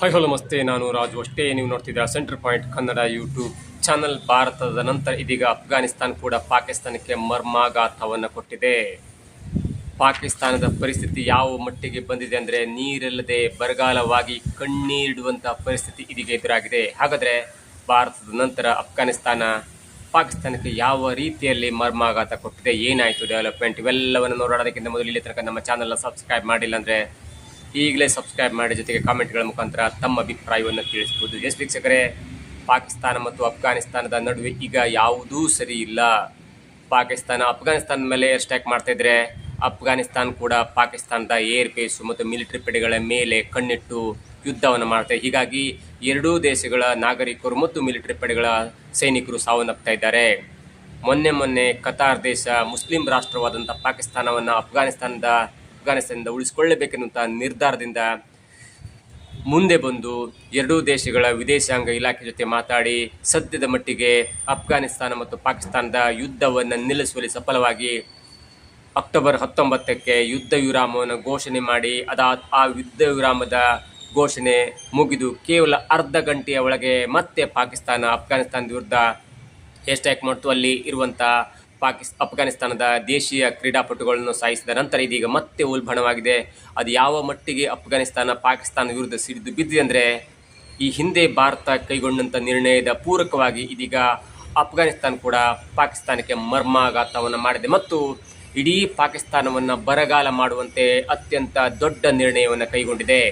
Hi hello ನಮಸ್ತೆ. ನಾನು ರಾಜು ಅಷ್ಟೇ. ನೀವು ನೋಡ್ತಿದ್ದೀರಾ centre point Kannada YouTube channel ಭಾರತದ ನಂತರ ಇದೀಗ ಅಫ್ಘಾನಿಸ್ತಾನ್ ಕೂಡ ಪಾಕಿಸ್ತಾನಕ್ಕೆ ಮರ್ಮಾಘಾತವನ್ನು ಕೊಟ್ಟಿದೆ. ಪಾಕಿಸ್ತಾನದ ಪರಿಸ್ಥಿತಿ ಯಾವ ಮಟ್ಟಿಗೆ ಬಂದಿದೆ ಅಂದರೆ ನೀರಿಲ್ಲದೆ ಬರಗಾಲವಾಗಿ ಕಣ್ಣೀರಿಡುವಂಥ ಪರಿಸ್ಥಿತಿ ಇದೀಗ ಎದುರಾಗಿದೆ. ಹಾಗಾದರೆ ಭಾರತದ ನಂತರ ಅಫ್ಘಾನಿಸ್ತಾನ ಪಾಕಿಸ್ತಾನಕ್ಕೆ ಯಾವ ರೀತಿಯಲ್ಲಿ ಮರ್ಮಾಘಾತ ಕೊಟ್ಟಿದೆ, ಏನಾಯಿತು ಡೆವಲಪ್ಮೆಂಟ್ ಇವೆಲ್ಲವನ್ನು ನೋಡೋದಕ್ಕಿಂತ ಮೊದಲು ಇಲ್ಲಿ ತನಕ ನಮ್ಮ ಚಾನಲ್ನ ಸಬ್ಸ್ಕ್ರೈಬ್ ಮಾಡಿಲ್ಲ ಅಂದರೆ ಈಗಲೇ ಸಬ್ಸ್ಕ್ರೈಬ್ ಮಾಡಿ ಜೊತೆಗೆ ಕಾಮೆಂಟ್ಗಳ ಮುಖಾಂತರ ತಮ್ಮ ಅಭಿಪ್ರಾಯವನ್ನು ತಿಳಿಸಬಹುದು ಎಸ್ ವೀಕ್ಷಕರೇ, ಪಾಕಿಸ್ತಾನ ಮತ್ತು ಅಫ್ಘಾನಿಸ್ತಾನದ ನಡುವೆ ಈಗ ಯಾವುದೂ ಸರಿ ಇಲ್ಲ. ಪಾಕಿಸ್ತಾನ, ಅಫ್ಘಾನಿಸ್ತಾನ ಮೇಲೆ ಸ್ಟ್ರೈಕ್ ಮಾಡ್ತಾ ಇದ್ರೆ ಅಫ್ಘಾನಿಸ್ತಾನ ಕೂಡ ಪಾಕಿಸ್ತಾನದ ಏರ್ ಬೇಸು ಮತ್ತು ಮಿಲಿಟರಿ ಪಡೆಗಳ ಮೇಲೆ ಕಣ್ಣಿಟ್ಟು ಯುದ್ಧವನ್ನು ಮಾಡ್ತಾರೆ ಹೀಗಾಗಿ ಎರಡೂ ದೇಶಗಳ ನಾಗರಿಕರು ಮತ್ತು ಮಿಲಿಟರಿ ಪಡೆಗಳ ಸೈನಿಕರು ಸಾವನ್ನಪ್ತಾ ಇದ್ದಾರೆ. ಮೊನ್ನೆ ಮೊನ್ನೆ ಕತಾರ್ ದೇಶ ಮುಸ್ಲಿಂ ರಾಷ್ಟ್ರವಾದಂಥ ಪಾಕಿಸ್ತಾನವನ್ನು ಅಫ್ಘಾನಿಸ್ತಾನದ ಅಫ್ಘಾನಿಸ್ತಾನದಿಂದ ಉಳಿಸಿಕೊಳ್ಳಬೇಕೆನ್ನುವಂಥ ನಿರ್ಧಾರದಿಂದ ಮುಂದೆ ಬಂದು ಎರಡೂ ದೇಶಗಳ ವಿದೇಶಾಂಗ ಇಲಾಖೆ ಜೊತೆ ಮಾತಾಡಿ ಸದ್ಯದ ಮಟ್ಟಿಗೆ ಅಫ್ಘಾನಿಸ್ತಾನ ಮತ್ತು ಪಾಕಿಸ್ತಾನದ ಯುದ್ಧವನ್ನು ನಿಲ್ಲಿಸುವಲ್ಲಿ ಸಫಲವಾಗಿ ಅಕ್ಟೋಬರ್ ಹತ್ತೊಂಬತ್ತಕ್ಕೆ ಯುದ್ಧ ವಿರಾಮವನ್ನು ಘೋಷಣೆ ಮಾಡಿ ಅದಾದ ಆ ಯುದ್ಧ ವಿರಾಮದ ಘೋಷಣೆ ಮುಗಿದು ಕೇವಲ ಅರ್ಧ ಗಂಟೆಯ ಒಳಗೆ ಮತ್ತೆ ಪಾಕಿಸ್ತಾನ ಅಫ್ಘಾನಿಸ್ತಾನದ ವಿರುದ್ಧ ಅಟ್ಯಾಕ್ ಮಾಡ್ತು. ಅಲ್ಲಿ ಇರುವಂಥ ಪಾಕಿಸ್, ಅಫ್ಘಾನಿಸ್ತಾನದ ದೇಶೀಯ ಕ್ರೀಡಾಪಟುಗಳನ್ನು ಸಾಯಿಸಿದ ನಂತರ ಇದೀಗ ಮತ್ತೆ ಉಲ್ಬಣವಾಗಿದೆ. ಅದು ಯಾವ ಮಟ್ಟಿಗೆ ಅಫ್ಘಾನಿಸ್ತಾನ ಪಾಕಿಸ್ತಾನ ವಿರುದ್ಧ ಸಿಡಿದು ಬಿದ್ದಿದೆ ಅಂದರೆ, ಈ ಹಿಂದೆ ಭಾರತ ಕೈಗೊಂಡಂಥ ನಿರ್ಣಯದ ಪೂರಕವಾಗಿ ಇದೀಗ ಅಫ್ಘಾನಿಸ್ತಾನ ಕೂಡ ಪಾಕಿಸ್ತಾನಕ್ಕೆ ಮರ್ಮಾಘಾತವನ್ನು ಮಾಡಿದೆ. ಮತ್ತು ಇಡೀ ಪಾಕಿಸ್ತಾನವನ್ನು ಬರಗಾಲ ಮಾಡುವಂತೆ ಅತ್ಯಂತ ದೊಡ್ಡ ನಿರ್ಣಯವನ್ನು ಕೈಗೊಂಡಿದೆ.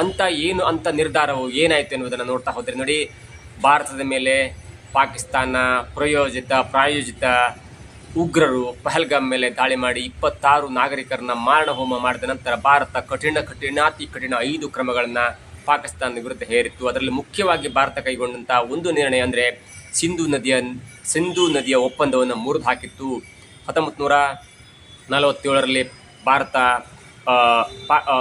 ಅಂತ ಏನು, ಅಂತ ನಿರ್ಧಾರವು ಏನಾಯಿತು ಎನ್ನುವುದನ್ನು ನೋಡ್ತಾ ಹೋದರೆ ನೋಡಿ, ಭಾರತದ ಮೇಲೆ ಪಾಕಿಸ್ತಾನ ಪ್ರಯೋಜಿತ, ಪ್ರಾಯೋಜಿತ ಉಗ್ರರು ಪಹಲ್ಗಾಮ್ ಮೇಲೆ ದಾಳಿ ಮಾಡಿ ಇಪ್ಪತ್ತಾರು ನಾಗರಿಕರನ್ನ ಮಾರಣಹೋಮ ಮಾಡಿದ ನಂತರ ಭಾರತ ಕಠಿಣ ಕಠಿಣಾತಿ ಕಠಿಣ ಐದು ಕ್ರಮಗಳನ್ನು ಪಾಕಿಸ್ತಾನದ ವಿರುದ್ಧ ಹೇರಿತ್ತು. ಅದರಲ್ಲಿ ಮುಖ್ಯವಾಗಿ ಭಾರತ ಕೈಗೊಂಡಂಥ ಒಂದು ನಿರ್ಣಯ ಅಂದರೆ ಸಿಂಧು ನದಿಯ ಸಿಂಧು ನದಿಯ ಒಪ್ಪಂದವನ್ನು ಮುರಿದು ಹಾಕಿತ್ತು ಹತ್ತೊಂಬತ್ತು ನೂರ ನಲವತ್ತೇಳರಲ್ಲಿ ಭಾರತ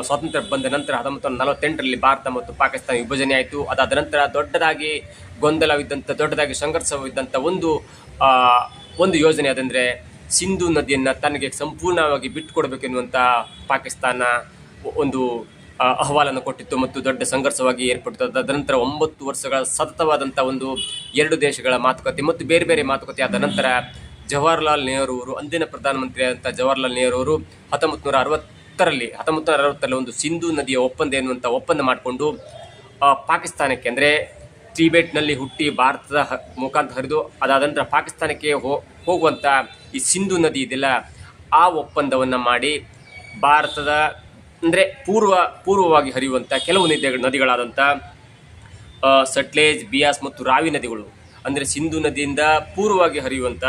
ಸ್ವಾತಂತ್ರ್ಯ ಬಂದ ನಂತರ ಹತ್ತೊಂಬತ್ತು ನಲವತ್ತೆಂಟರಲ್ಲಿ ಭಾರತ ಮತ್ತು ಪಾಕಿಸ್ತಾನ ವಿಭಜನೆ ಆಯಿತು. ಅದಾದ ನಂತರ ದೊಡ್ಡದಾಗಿ ಗೊಂದಲವಿದ್ದಂಥ ದೊಡ್ಡದಾಗಿ ಸಂಘರ್ಷವಿದ್ದಂಥ ಒಂದು ಒಂದು ಯೋಜನೆ ಅದಂದರೆ ಸಿಂಧು ನದಿಯನ್ನು ತನಗೆ ಸಂಪೂರ್ಣವಾಗಿ ಬಿಟ್ಟುಕೊಡ್ಬೇಕೆನ್ನುವಂಥ ಪಾಕಿಸ್ತಾನ ಒಂದು ಅಹವಾಲನ್ನು ಕೊಟ್ಟಿತ್ತು ಮತ್ತು ದೊಡ್ಡ ಸಂಘರ್ಷವಾಗಿ ಏರ್ಪಟ್ಟಿತು ಅದಾದ ನಂತರ ಒಂಬತ್ತು ವರ್ಷಗಳ ಸತತವಾದಂಥ ಒಂದು ಎರಡು ದೇಶಗಳ ಮಾತುಕತೆ ಮತ್ತು ಬೇರೆ ಬೇರೆ ಮಾತುಕತೆ ಆದ ನಂತರ ಜವಾಹರ್ಲಾಲ್ ನೆಹರು ಅವರು ಅಂದಿನ ಪ್ರಧಾನಮಂತ್ರಿ ಆದಂಥ ಜವಾಹರ್ಲಾಲ್ ನೆಹರು ಅವರು ಹತ್ತೊಂಬತ್ತು ನೂರ ಅರವತ್ತರಲ್ಲಿ ಹತ್ತೊಂಬತ್ತು ನೂರ ಅರವತ್ತರಲ್ಲಿ ಒಂದು ಸಿಂಧು ನದಿಯ ಒಪ್ಪಂದ ಎನ್ನುವಂಥ ಒಪ್ಪಂದ ಮಾಡಿಕೊಂಡು ಪಾಕಿಸ್ತಾನಕ್ಕೆ ಅಂದರೆ ಟಿಬೆಟ್ನಲ್ಲಿ ಹುಟ್ಟಿ ಭಾರತದ ಹ- ಮುಖಾಂತರ ಹರಿದು, ಅದಾದ ನಂತರ ಪಾಕಿಸ್ತಾನಕ್ಕೆ ಹೋಗುವಂಥ ಈ ಸಿಂಧು ನದಿ ಇದೆಲ್ಲ ಆ ಒಪ್ಪಂದವನ್ನು ಮಾಡಿ ಭಾರತದ ಅಂದರೆ ಪೂರ್ವ, ಪೂರ್ವವಾಗಿ ಹರಿಯುವಂಥ ಕೆಲವು ನದಿಗಳು ನದಿಗಳಾದಂಥ ಸಟ್ಲೇಜ್, ಬಿಯಾಸ್ ಮತ್ತು ರಾವಿ ನದಿಗಳು. ಅಂದರೆ ಸಿಂಧು ನದಿಯಿಂದ ಪೂರ್ವವಾಗಿ ಹರಿಯುವಂಥ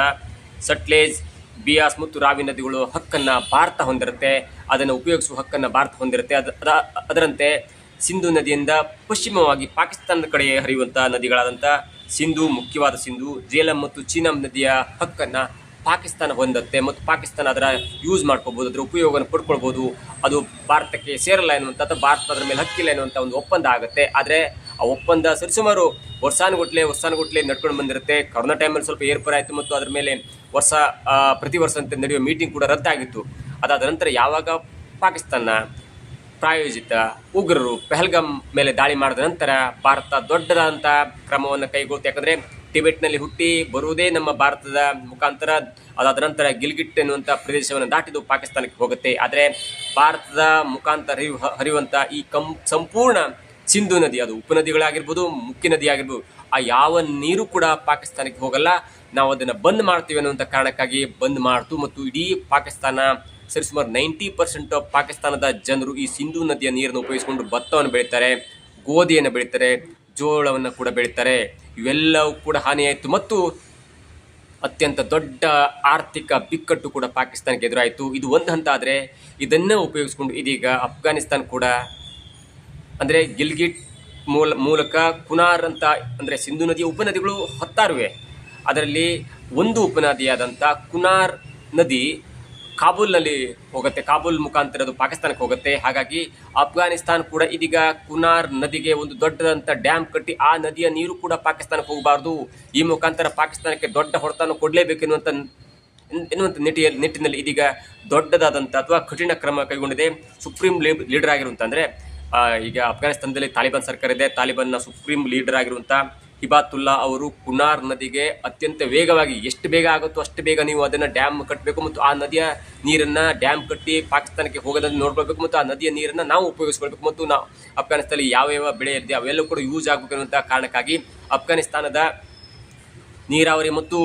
ಸಟ್ಲೇಜ್ ಬಿಯಾಸ್ ಮತ್ತು ರಾವಿ ನದಿಗಳು ಹಕ್ಕನ್ನು ಭಾರತ ಹೊಂದಿರುತ್ತೆ, ಅದನ್ನು ಉಪಯೋಗಿಸುವ ಹಕ್ಕನ್ನು ಭಾರತ ಹೊಂದಿರುತ್ತೆ. ಅದ, ಅದ- ಅದರಂತೆ ಸಿಂಧು ನದಿಯಿಂದ ಪಶ್ಚಿಮವಾಗಿ ಪಾಕಿಸ್ತಾನದ ಕಡೆ ಹರಿಯುವಂಥ ನದಿಗಳಾದಂಥ ಸಿಂಧು, ಮುಖ್ಯವಾದ ಸಿಂಧು, ಜೇಲಂ ಮತ್ತು ಚೀನಂ ನದಿಯ ಹಕ್ಕನ್ನು ಪಾಕಿಸ್ತಾನ ಹೊಂದತ್ತೆ ಮತ್ತು ಪಾಕಿಸ್ತಾನ ಅದರ ಯೂಸ್ ಮಾಡ್ಕೋಬೋದು, ಅದರ ಉಪಯೋಗವನ್ನು ಪಡ್ಕೊಳ್ಬೋದು. ಅದು ಭಾರತಕ್ಕೆ ಸೇರಲ್ಲ ಎನ್ನುವಂಥ ಅಥವಾ ಭಾರತ ಅದರ ಮೇಲೆ ಹಕ್ಕಿಲ್ಲ ಎನ್ನುವಂಥ ಒಂದು ಒಪ್ಪಂದ ಆಗುತ್ತೆ. ಆದರೆ ಆ ಒಪ್ಪಂದ ಸರಿಸುಮಾರು ವರ್ಷಾನುಗುಟ್ಲೆ ವರ್ಷಾನುಗುಟ್ಲೆ ನಡ್ಕೊಂಡು ಬಂದಿರುತ್ತೆ. ಕೊರೋನಾ ಟೈಮಲ್ಲಿ ಸ್ವಲ್ಪ ಏರ್ಪೇರ್ ಆಯಿತು ಮತ್ತು ಅದರ ಮೇಲೆ ವರ್ಷ ಪ್ರತಿ ವರ್ಷ ಅಂತ ನಡೆಯುವ ಮೀಟಿಂಗ್ ಕೂಡ ರದ್ದಾಗಿತ್ತು. ಅದಾದ ನಂತರ ಯಾವಾಗ ಪಾಕಿಸ್ತಾನ ಪ್ರಾಯೋಜಿತ ಉಗ್ರರು ಪೆಹಲ್ಗಾಮ್ ಮೇಲೆ ದಾಳಿ ಮಾಡಿದ ನಂತರ ಭಾರತ ದೊಡ್ಡದಾದಂಥ ಕ್ರಮವನ್ನು ಕೈಗೊಳ್ತು ಯಾಕಂದರೆ ಟಿಬೆಟ್ನಲ್ಲಿ ಹುಟ್ಟಿ ಬರುವುದೇ ನಮ್ಮ ಭಾರತದ ಮುಖಾಂತರ. ಅದಾದ ನಂತರ ಗಿಲ್ಗಿಟ್ ಎನ್ನುವಂಥ ಪ್ರದೇಶವನ್ನು ದಾಟಿದು ಪಾಕಿಸ್ತಾನಕ್ಕೆ ಹೋಗುತ್ತೆ. ಆದರೆ ಭಾರತದ ಮುಖಾಂತರ ಹರಿಯುವಂಥ ಈ ಕಂ ಸಂಪೂರ್ಣ ಸಿಂಧು ನದಿ. ಅದು ಉಪನದಿಗಳಾಗಿರ್ಬೋದು ಮುಖ್ಯ ನದಿ ಆಗಿರ್ಬೋದು ಆ ಯಾವ ನೀರು ಕೂಡ ಪಾಕಿಸ್ತಾನಕ್ಕೆ ಹೋಗಲ್ಲ. ನಾವು ಅದನ್ನು ಬಂದ್ ಮಾಡ್ತೀವಿ ಅನ್ನುವಂಥ ಕಾರಣಕ್ಕಾಗಿ ಬಂದ್ ಮಾಡ್ತು ಮತ್ತು ಇಡೀ ಪಾಕಿಸ್ತಾನ ಸರಿಸುಮಾರು ನೈಂಟಿ ಪರ್ಸೆಂಟ್ ಪಾಕಿಸ್ತಾನದ ಜನರು ಈ ಸಿಂಧು ನದಿಯ ನೀರನ್ನು ಉಪಯೋಗಿಸಿಕೊಂಡು ಭತ್ತವನ್ನು ಬೆಳೀತಾರೆ, ಗೋಧಿಯನ್ನು ಬೆಳೀತಾರೆ, ಜೋಳವನ್ನು ಕೂಡ ಬೆಳೀತಾರೆ. ಇವೆಲ್ಲವೂ ಕೂಡ ಹಾನಿಯಾಯಿತು ಮತ್ತು ಅತ್ಯಂತ ದೊಡ್ಡ ಆರ್ಥಿಕ ಬಿಕ್ಕಟ್ಟು ಕೂಡ ಪಾಕಿಸ್ತಾನಕ್ಕೆ ಎದುರಾಯಿತು. ಇದು ಒಂದು ಹಂತ ಆದರೆ ಇದನ್ನು ಉಪಯೋಗಿಸ್ಕೊಂಡು ಇದೀಗ ಅಫ್ಘಾನಿಸ್ತಾನ್ ಕೂಡ ಅಂದರೆ ಗಿಲ್ಗಿಟ್ ಮೂಲ ಮೂಲಕ ಕುನಾರ್ ಅಂತ ಅಂದರೆ ಸಿಂಧು ನದಿಯ ಉಪನದಿಗಳು ಹತ್ತಾರುವೆ. ಅದರಲ್ಲಿ ಒಂದು ಉಪನದಿಯಾದಂಥ ಕುನಾರ್ ನದಿ ಕಾಬೂಲ್ನಲ್ಲಿ ಹೋಗುತ್ತೆ. ಕಾಬೂಲ್ ಮುಖಾಂತರ ಅದು ಪಾಕಿಸ್ತಾನಕ್ಕೆ ಹೋಗುತ್ತೆ. ಹಾಗಾಗಿ ಅಫ್ಘಾನಿಸ್ತಾನ ಕೂಡ ಇದೀಗ ಕುನಾರ್ ನದಿಗೆ ಒಂದು ದೊಡ್ಡದಂಥ ಡ್ಯಾಮ್ ಕಟ್ಟಿ ಆ ನದಿಯ ನೀರು ಕೂಡ ಪಾಕಿಸ್ತಾನಕ್ಕೆ ಹೋಗಬಾರ್ದು. ಈ ಮುಖಾಂತರ ಪಾಕಿಸ್ತಾನಕ್ಕೆ ದೊಡ್ಡ ಹೊಡೆತನ ಕೊಡಲೇಬೇಕು ಎನ್ನುವಂಥ ನಿಟ್ಟಿಯಲ್ಲಿ ನಿಟ್ಟಿನಲ್ಲಿ ಇದೀಗ ದೊಡ್ಡದಾದಂಥ ಅಥವಾ ಕಠಿಣ ಕ್ರಮ ಕೈಗೊಂಡಿದೆ ಸುಪ್ರೀಂ ಲೀಡರ್ ಆಗಿರುವಂಥ ಅಂದರೆ ಈಗ ಅಫ್ಘಾನಿಸ್ತಾನದಲ್ಲಿ ತಾಲಿಬಾನ್ ಸರ್ಕಾರ ಇದೆ. ತಾಲಿಬಾನ್ನ ಸುಪ್ರೀಂ ಲೀಡರ್ ಆಗಿರುವಂಥ ಹಿಬಾತುಲ್ಲಾ ಅವರು ಕುನಾರ್ ನದಿಗೆ ಅತ್ಯಂತ ವೇಗವಾಗಿ ಎಷ್ಟು ಬೇಗ ಆಗುತ್ತೋ ಅಷ್ಟು ಬೇಗ ನೀವು ಅದನ್ನು ಡ್ಯಾಮ್ ಕಟ್ಟಬೇಕು ಮತ್ತು ಆ ನದಿಯ ನೀರನ್ನು ಡ್ಯಾಮ್ ಕಟ್ಟಿ ಪಾಕಿಸ್ತಾನಕ್ಕೆ ಹೋಗೋದನ್ನು ನೋಡ್ಕೊಳ್ಬೇಕು ಮತ್ತು ಆ ನದಿಯ ನೀರನ್ನು ನಾವು ಉಪಯೋಗಿಸ್ಕೊಳ್ಬೇಕು ಮತ್ತು ನಾವು ಅಫ್ಘಾನಿಸ್ತಾನದಲ್ಲಿ ಯಾವ ಯಾವ ಬೆಳೆ ಇದೆ ಅವೆಲ್ಲವೂ ಕೂಡ ಯೂಸ್ ಆಗಬೇಕು ಕಾರಣಕ್ಕಾಗಿ ಅಫ್ಘಾನಿಸ್ತಾನದ ನೀರಾವರಿ ಮತ್ತು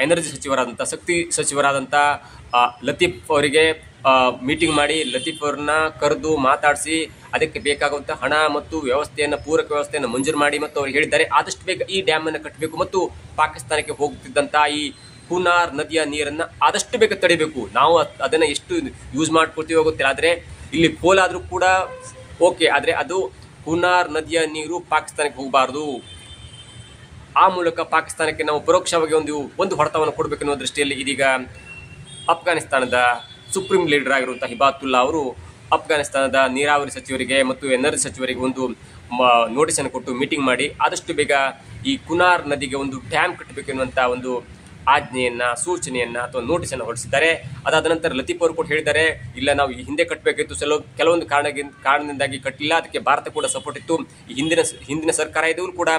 ಎನರ್ಜಿ ಸಚಿವರಾದಂಥ ಶಕ್ತಿ ಸಚಿವರಾದಂಥ ಲತೀಫ್ ಅವರಿಗೆ ಮೀಟಿಂಗ್ ಮಾಡಿ ಲತೀಫ್ ಅವ್ರನ್ನ ಕರೆದು ಮಾತಾಡಿಸಿ ಅದಕ್ಕೆ ಬೇಕಾಗುವಂಥ ಹಣ ಮತ್ತು ವ್ಯವಸ್ಥೆಯನ್ನು, ಪೂರಕ ವ್ಯವಸ್ಥೆಯನ್ನು ಮಂಜೂರು ಮಾಡಿ ಮತ್ತು ಅವರು ಹೇಳಿದ್ದಾರೆ. ಆದಷ್ಟು ಬೇಗ ಈ ಡ್ಯಾಮನ್ನು ಕಟ್ಟಬೇಕು ಮತ್ತು ಪಾಕಿಸ್ತಾನಕ್ಕೆ ಹೋಗುತ್ತಿದ್ದಂತಹ ಈ ಹುನಾರ್ ನದಿಯ ನೀರನ್ನು ಆದಷ್ಟು ಬೇಗ ತಡಿಬೇಕು. ನಾವು ಅದ್- ಅದನ್ನು ಎಷ್ಟು ಯೂಸ್ ಮಾಡ್ಕೊಳ್ತೀವಿ ಗೊತ್ತಿಲ್ಲ. ಆದರೆ ಇಲ್ಲಿ ಪೋಲಾದರೂ ಕೂಡ ಓಕೆ ಆದರೆ ಅದು ಹುನಾರ್ ನದಿಯ ನೀರು ಪಾಕಿಸ್ತಾನಕ್ಕೆ ಹೋಗಬಾರ್ದು. ಆ ಮೂಲಕ ಪಾಕಿಸ್ತಾನಕ್ಕೆ ನಾವು ಪರೋಕ್ಷವಾಗಿ ಒಂದು ಒಂದು ಹೊಡೆತವನ್ನು ಕೊಡಬೇಕೆನ್ನುವ ದೃಷ್ಟಿಯಲ್ಲಿ ಇದೀಗ ಅಫ್ಘಾನಿಸ್ತಾನದ ಸುಪ್ರೀಂ ಲೀಡರ್ ಆಗಿರುವಂಥ ಹಿಬಾತುಲ್ಲಾ ಅವರು ಅಫ್ಘಾನಿಸ್ತಾನದ ನೀರಾವರಿ ಸಚಿವರಿಗೆ ಮತ್ತು ಎನರ್ಜಿ ಸಚಿವರಿಗೆ ಒಂದು ನೋಟಿಸನ್ನು ಕೊಟ್ಟು ಮೀಟಿಂಗ್ ಮಾಡಿ, ಆದಷ್ಟು ಬೇಗ ಈ ಕುನಾರ್ ನದಿಗೆ ಒಂದು ಡ್ಯಾಮ್ ಕಟ್ಟಬೇಕೆನ್ನುವಂಥ ಒಂದು ಆಜ್ಞೆಯನ್ನು, ಸೂಚನೆಯನ್ನ ಅಥವಾ ನೋಟಿಸನ್ನು ಹೊರಡಿಸಿದ್ದಾರೆ. ಅದಾದ ನಂತರ ಲತೀಫ್ ಅವರು ಕೂಡ ಹೇಳಿದ್ದಾರೆ, ಇಲ್ಲ ನಾವು ಈ ಹಿಂದೆ ಕಟ್ಟಬೇಕಿತ್ತು ಕೆಲವು ಕೆಲವೊಂದು ಕಾರಣ ಕಾರಣದಿಂದಾಗಿ ಕಟ್ಟಿಲ್ಲ, ಅದಕ್ಕೆ ಭಾರತ ಕೂಡ ಸಪೋರ್ಟ್ ಇತ್ತು. ಈ ಹಿಂದಿನ ಹಿಂದಿನ ಸರ್ಕಾರ ಇದ್ದವರು ಕೂಡ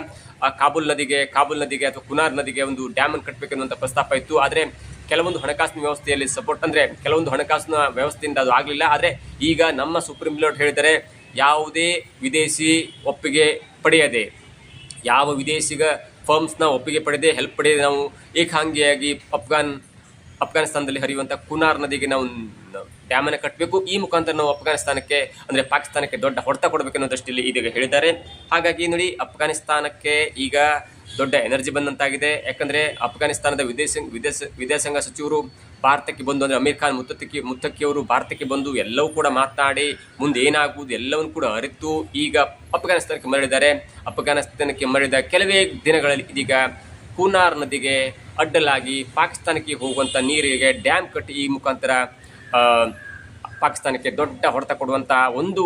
ಕಾಬೂಲ್ ನದಿಗೆ ಕಾಬೂಲ್ ನದಿಗೆ ಅಥವಾ ಕುನಾರ್ ನದಿಗೆ ಒಂದು ಡ್ಯಾಮ್ ಅನ್ನು ಕಟ್ಟಬೇಕೆನ್ನುವಂಥ ಪ್ರಸ್ತಾಪ ಇತ್ತು. ಆದರೆ ಕೆಲವೊಂದು ಹಣಕಾಸಿನ ವ್ಯವಸ್ಥೆಯಲ್ಲಿ ಸಪೋರ್ಟ್ ಅಂದರೆ ಕೆಲವೊಂದು ಹಣಕಾಸಿನ ವ್ಯವಸ್ಥೆಯಿಂದ ಅದು ಆಗಲಿಲ್ಲ. ಆದರೆ ಈಗ ನಮ್ಮ ಸುಪ್ರೀಂ ಕೋರ್ಟ್ ಹೇಳಿದರೆ ಯಾವುದೇ ವಿದೇಶಿ ಒಪ್ಪಿಗೆ ಪಡೆಯದೆ, ಯಾವ ವಿದೇಶಿಗ ಫರ್ಮ್ಸ್ನ ಒಪ್ಪಿಗೆ ಪಡೆದೇ ಹೆಲ್ಪ್ ಪಡೆಯದೆ ನಾವು ಏಕಾಂಗಿಯಾಗಿ ಅಫ್ಘಾನ್, ಅಫ್ಘಾನಿಸ್ತಾನದಲ್ಲಿ ಹರಿಯುವಂಥ ಕುನಾರ್ ನದಿಗೆ ನಾವು ಡ್ಯಾಮನ್ನು ಕಟ್ಟಬೇಕು ಈ ಮುಖಾಂತರ ನಾವು ಅಫ್ಘಾನಿಸ್ತಾನಕ್ಕೆ, ಅಂದರೆ ಪಾಕಿಸ್ತಾನಕ್ಕೆ ದೊಡ್ಡ ಹೊಡೆತ ಕೊಡಬೇಕೆನ್ನೋ ದೃಷ್ಟಿಯಲ್ಲಿ ಇದೀಗ ಹೇಳಿದ್ದಾರೆ. ಹಾಗಾಗಿ ನೋಡಿ, ಅಫ್ಘಾನಿಸ್ತಾನಕ್ಕೆ ಈಗ ದೊಡ್ಡ ಎನರ್ಜಿ ಬಂದಂತಾಗಿದೆ. ಯಾಕಂದರೆ ಅಫ್ಘಾನಿಸ್ತಾನದ ವಿದೇಶ ವಿದೇಶ, ವಿದೇಶಾಂಗ ಸಚಿವರು ಭಾರತಕ್ಕೆ ಬಂದು, ಅಂದರೆ ಅಮೀರ್ ಖಾನ್ ಮುತ್ತಕ್ಕಿ ಮುತ್ತಕ್ಕಿಯವರು ಭಾರತಕ್ಕೆ ಬಂದು ಎಲ್ಲವೂ ಕೂಡ ಮಾತನಾಡಿ ಮುಂದೆ ಏನಾಗುವುದು ಎಲ್ಲವನ್ನು ಕೂಡ ಅರಿತು ಈಗ ಅಫ್ಘಾನಿಸ್ತಾನಕ್ಕೆ ಮರಳಿದ್ದಾರೆ. ಅಫ್ಘಾನಿಸ್ತಾನಕ್ಕೆ ಮರಳಿದ ಕೆಲವೇ ದಿನಗಳಲ್ಲಿ ಇದೀಗ ಕೂನಾರ್ ನದಿಗೆ ಅಡ್ಡಲಾಗಿ ಪಾಕಿಸ್ತಾನಕ್ಕೆ ಹೋಗುವಂಥ ನೀರಿಗೆ ಡ್ಯಾಮ್ ಕಟ್ಟಿ ಈ ಮುಖಾಂತರ ಪಾಕಿಸ್ತಾನಕ್ಕೆ ದೊಡ್ಡ ಹೊಡೆತ ಕೊಡುವಂಥ ಒಂದು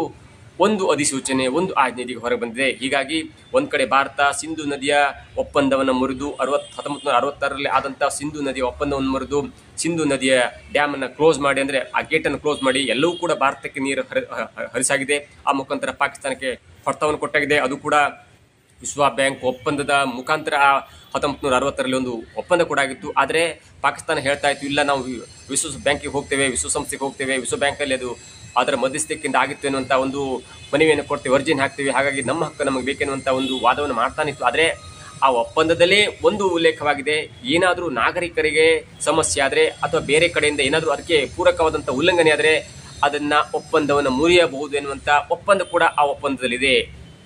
ಒಂದು ಅಧಿಸೂಚನೆ, ಒಂದು ಆಜ್ಞೆ ಇದೀಗ ಹೊರಗೆ ಬಂದಿದೆ. ಹೀಗಾಗಿ ಒಂದು ಕಡೆ ಭಾರತ ಸಿಂಧು ನದಿಯ ಒಪ್ಪಂದವನ್ನು ಮುರಿದು ಅರವತ್ತು, ಹತ್ತೊಂಬತ್ತು ನೂರ ಅರವತ್ತಾರರಲ್ಲಿ ಆದಂಥ ಸಿಂಧು ನದಿಯ ಒಪ್ಪಂದವನ್ನು ಮುರಿದು ಸಿಂಧು ನದಿಯ ಡ್ಯಾಮನ್ನು ಕ್ಲೋಸ್ ಮಾಡಿ ಅಂದರೆ ಆ ಗೇಟನ್ನು ಕ್ಲೋಸ್ ಮಾಡಿ ಎಲ್ಲವೂ ಕೂಡ ಭಾರತಕ್ಕೆ ನೀರು ಹರಿಸಾಗಿದೆ. ಆ ಮುಖಾಂತರ ಪಾಕಿಸ್ತಾನಕ್ಕೆ ಹೊಡೆತವನ್ನು ಕೊಟ್ಟಾಗಿದೆ. ಅದು ಕೂಡ ವಿಶ್ವ ಬ್ಯಾಂಕ್ ಒಪ್ಪಂದದ ಮುಖಾಂತರ ಹತ್ತೊಂಬತ್ತು ನೂರ ಅರವತ್ತರಲ್ಲಿ ಒಂದು ಒಪ್ಪಂದ ಕೂಡ ಆಗಿತ್ತು. ಆದರೆ ಪಾಕಿಸ್ತಾನ ಹೇಳ್ತಾ ಇತ್ತು, ಇಲ್ಲ ನಾವು ವಿಶ್ವ ಬ್ಯಾಂಕಿಗೆ ಹೋಗ್ತೇವೆ ವಿಶ್ವಸಂಸ್ಥೆಗೆ ಹೋಗ್ತೇವೆ, ವಿಶ್ವ ಬ್ಯಾಂಕಲ್ಲಿ ಅದು ಅದರ ಮಧ್ಯಸ್ಥಿಕೆಯಿಂದ ಆಗಿತ್ತು ಎನ್ನುವಂಥ ಒಂದು ಮನವಿಯನ್ನು ಕೊಡ್ತೀವಿ ಅರ್ಜಿನ ಹಾಕ್ತೀವಿ. ಹಾಗಾಗಿ ನಮ್ಮ ಹಕ್ಕು ನಮಗೆ ಬೇಕೆನ್ನುವಂಥ ಒಂದು ವಾದವನ್ನು ಮಾಡ್ತಾನಿತ್ತು ಆದರೆ ಆ ಒಪ್ಪಂದದಲ್ಲೇ ಒಂದು ಉಲ್ಲೇಖವಾಗಿದೆ, ಏನಾದರೂ ನಾಗರಿಕರಿಗೆ ಸಮಸ್ಯೆ ಆದರೆ ಅಥವಾ ಬೇರೆ ಕಡೆಯಿಂದ ಏನಾದರೂ ಅದಕ್ಕೆ ಪೂರಕವಾದಂಥ ಉಲ್ಲಂಘನೆ ಆದರೆ ಅದನ್ನು ಒಪ್ಪಂದವನ್ನು ಮುರಿಯಬಹುದು ಎನ್ನುವಂಥ ಒಪ್ಪಂದ ಕೂಡ ಆ ಒಪ್ಪಂದದಲ್ಲಿದೆ.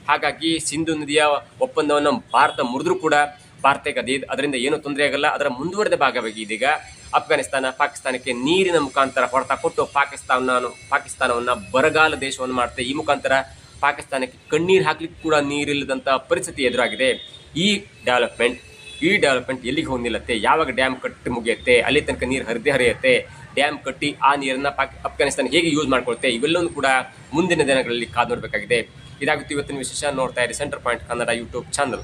ಹಾಗಾಗಿ ಸಿಂಧು ನದಿಯ ಒಪ್ಪಂದವನ್ನು ಭಾರತ ಮುರಿದ್ರೂ ಕೂಡ ಭಾರತಕ್ಕೆ ಅದೇ ಅದರಿಂದ ಏನೂ ತೊಂದರೆ ಆಗಲ್ಲ. ಅದರ ಮುಂದುವರೆದ ಭಾಗವಾಗಿ ಇದೀಗ ಅಫ್ಘಾನಿಸ್ತಾನ ಪಾಕಿಸ್ತಾನಕ್ಕೆ ನೀರಿನ ಮುಖಾಂತರ ಹೊಡೆತ ಕೊಟ್ಟು ಪಾಕಿಸ್ತಾನ ಪಾಕಿಸ್ತಾನವನ್ನು ಬರಗಾಲ ದೇಶವನ್ನು ಮಾಡುತ್ತೆ. ಈ ಮುಖಾಂತರ ಪಾಕಿಸ್ತಾನಕ್ಕೆ ಕಣ್ಣೀರು ಹಾಕ್ಲಿಕ್ಕೆ ಕೂಡ ನೀರಿಲ್ಲದಂಥ ಪರಿಸ್ಥಿತಿ ಎದುರಾಗಿದೆ. ಈ ಡೆವಲಪ್ಮೆಂಟ್ ಈ ಡೆವಲಪ್ಮೆಂಟ್ ಎಲ್ಲಿಗೆ ಹೋಗಿ ನಿಲ್ಲತ್ತೆ ಯಾವಾಗ ಡ್ಯಾಮ್ ಕಟ್ಟಿ ಮುಗಿಯುತ್ತೆ, ಅಲ್ಲಿ ತನಕ ನೀರು ಹರಿದೇ ಹರಿಯುತ್ತೆ ಡ್ಯಾಮ್ ಕಟ್ಟಿ ಆ ನೀರನ್ನು ಪಾಕ್ ಅಫ್ಘಾನಿಸ್ತಾನ ಹೇಗೆ ಯೂಸ್ ಮಾಡ್ಕೊಳುತ್ತೆ ಇವೆಲ್ಲವೂ ಕೂಡ ಮುಂದಿನ ದಿನಗಳಲ್ಲಿ ಕಾದು ನೋಡಬೇಕಾಗಿದೆ. ಇದಾಗುತ್ತೆ ಇವತ್ತಿನ ವಿಶೇಷ ನೋಡ್ತಾ ಇರಿ centre point Kannada YouTube channel